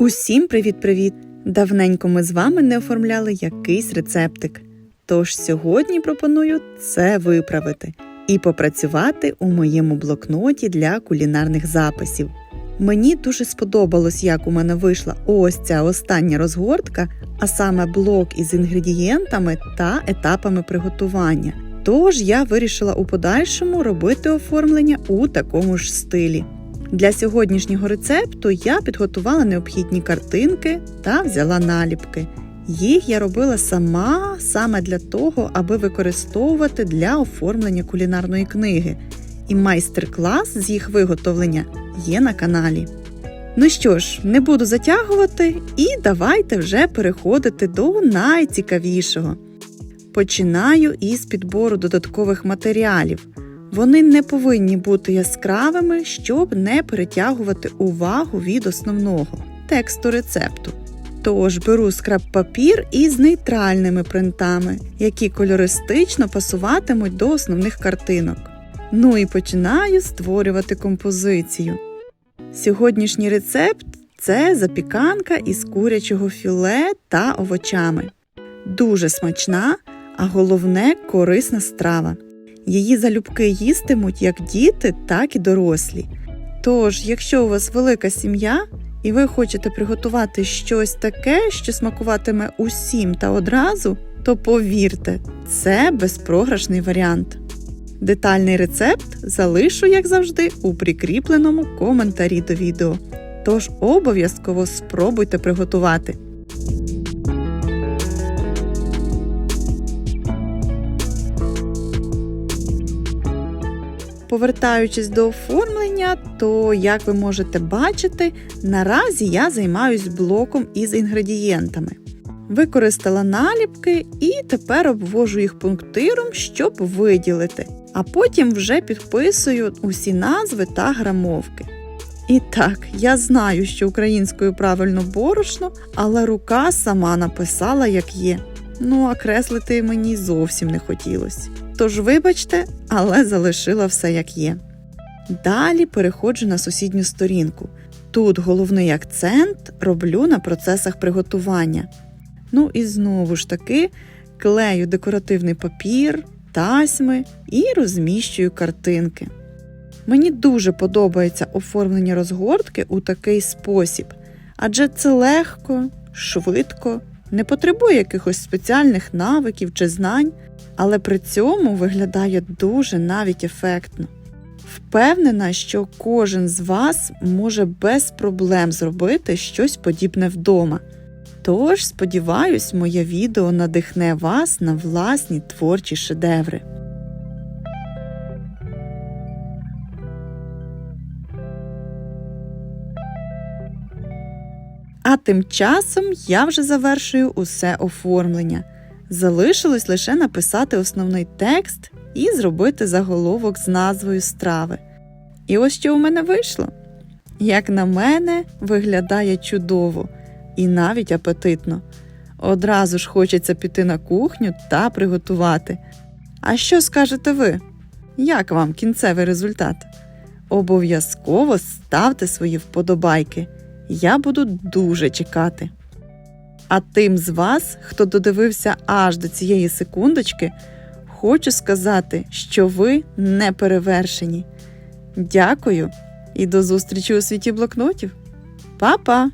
Усім привіт-привіт! Давненько ми з вами не оформляли якийсь рецептик. Тож сьогодні пропоную це виправити і попрацювати у моєму блокноті для кулінарних записів. Мені дуже сподобалось, як у мене вийшла ось ця остання розгортка, а саме блок із інгредієнтами та етапами приготування. Тож я вирішила у подальшому робити оформлення у такому ж стилі. Для сьогоднішнього рецепту я підготувала необхідні картинки та взяла наліпки. Їх я робила сама саме для того, аби використовувати для оформлення кулінарної книги. І майстер-клас з їх виготовлення є на каналі. Ну що ж, не буду затягувати, і давайте вже переходити до найцікавішого. Починаю із підбору додаткових матеріалів. Вони не повинні бути яскравими, щоб не перетягувати увагу від основного тексту рецепту. Тож беру скраб-папір із нейтральними принтами, які кольористично пасуватимуть до основних картинок. Ну і починаю створювати композицію. Сьогоднішній рецепт це запіканка із курячого філе та овочами. Дуже смачна, а головне корисна страва. Її залюбки їстимуть як діти, так і дорослі. Тож, якщо у вас велика сім'я і ви хочете приготувати щось таке, що смакуватиме усім та одразу, то повірте, це безпрограшний варіант. Детальний рецепт залишу, як завжди, у прикріпленому коментарі до відео. Тож обов'язково спробуйте приготувати. Повертаючись до оформлення, то, як ви можете бачити, наразі я займаюсь блоком із інгредієнтами. Використала наліпки і тепер обвожу їх пунктиром, щоб виділити, а потім вже підписую усі назви та грамовки. І так, я знаю, що українською правильно борошно, але рука сама написала, як є. Ну, а креслити мені зовсім не хотілося. Тож, вибачте, але залишила все як є. Далі переходжу на сусідню сторінку. Тут головний акцент роблю на процесах приготування. Ну і знову ж таки клею декоративний папір, тасьми і розміщую картинки. Мені дуже подобається оформлення розгортки у такий спосіб, адже це легко, швидко, не потребує якихось спеціальних навиків чи знань, але при цьому виглядає дуже навіть ефектно. Впевнена, що кожен з вас може без проблем зробити щось подібне вдома. Тож, сподіваюсь, моє відео надихне вас на власні творчі шедеври. А тим часом я вже завершую усе оформлення. Залишилось лише написати основний текст і зробити заголовок з назвою страви. І ось що у мене вийшло. Як на мене, виглядає чудово і навіть апетитно. Одразу ж хочеться піти на кухню та приготувати. А що скажете ви? Як вам кінцевий результат? Обов'язково ставте свої вподобайки. Я буду дуже чекати. А тим з вас, хто додивився аж до цієї секундочки, хочу сказати, що ви не перевершені. Дякую і до зустрічі у світі блокнотів. Па-па!